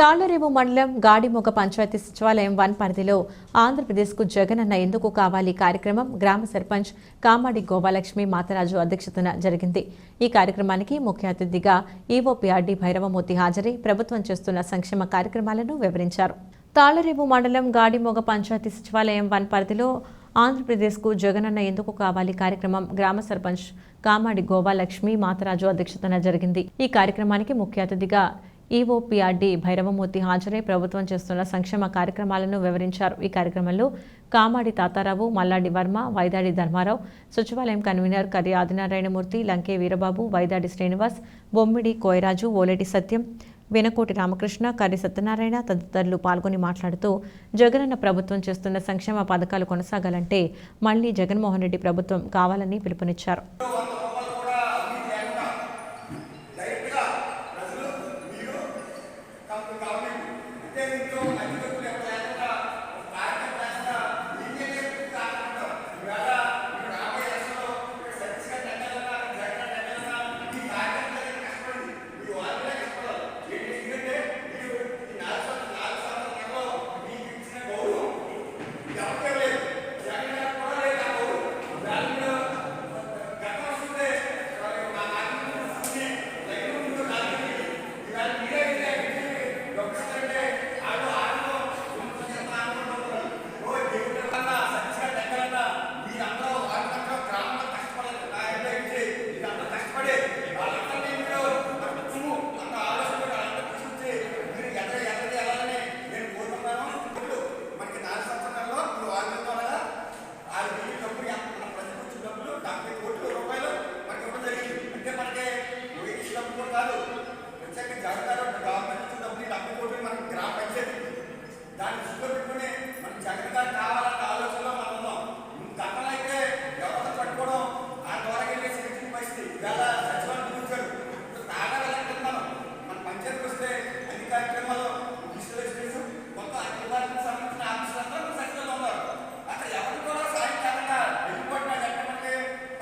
తాళ్ళరేవు మండలం గాడిమొగ పంచాయతీ సచివాలయం వన్ పరిధిలో ఆంధ్రప్రదేశ్కు జగనన్న ఎందుకు కావాలి కార్యక్రమం? గ్రామ సర్పంచ్ కామాడి గోపాలక్ష్మి మాతరాజు అధ్యక్షతన జరిగింది. ఈ కార్యక్రమానికి ముఖ్య అతిథిగా ఈఓపీఆర్డి భైరవమూర్తి హాజరై ప్రభుత్వం చేస్తున్న సంక్షేమ కార్యక్రమాలను వివరించారు. తాళ్ళరేవు మండలం గాడిమొగ పంచాయతీ సచివాలయం వన్ పరిధిలో ఆంధ్రప్రదేశ్కు జగనన్న ఎందుకు కావాలి కార్యక్రమం? గ్రామ సర్పంచ్ కామాడి గోపాలక్ష్మి మాతరాజు అధ్యక్షతన జరిగింది. ఈ కార్యక్రమానికి ముఖ్య అతిథిగా ఈఓపీఆర్డీ భైరవమూర్తి హాజరై ప్రభుత్వం చేస్తున్న సంక్షేమ కార్యక్రమాలను వివరించారు. ఈ కార్యక్రమంలో కామాడి తాతారావు మల్లాడి వర్మ వైదాడి ధర్మారావు సచివాలయం కన్వీనర్ కరి ఆదినారాయణమూర్తి లంకే వీరబాబు వైదాడి శ్రీనివాస్ బొమ్మిడి కోయరాజు ఓలేటి సత్యం వెనకోటి రామకృష్ణ కర్రి సత్యనారాయణ తదితరులు పాల్గొని మాట్లాడుతూ జగనన్న ప్రభుత్వం చేస్తున్న సంక్షేమ పథకాలు కొనసాగాలంటే మళ్ళీ జగన్మోహన్ రెడ్డి ప్రభుత్వం కావాలని పిలుపునిచ్చారు.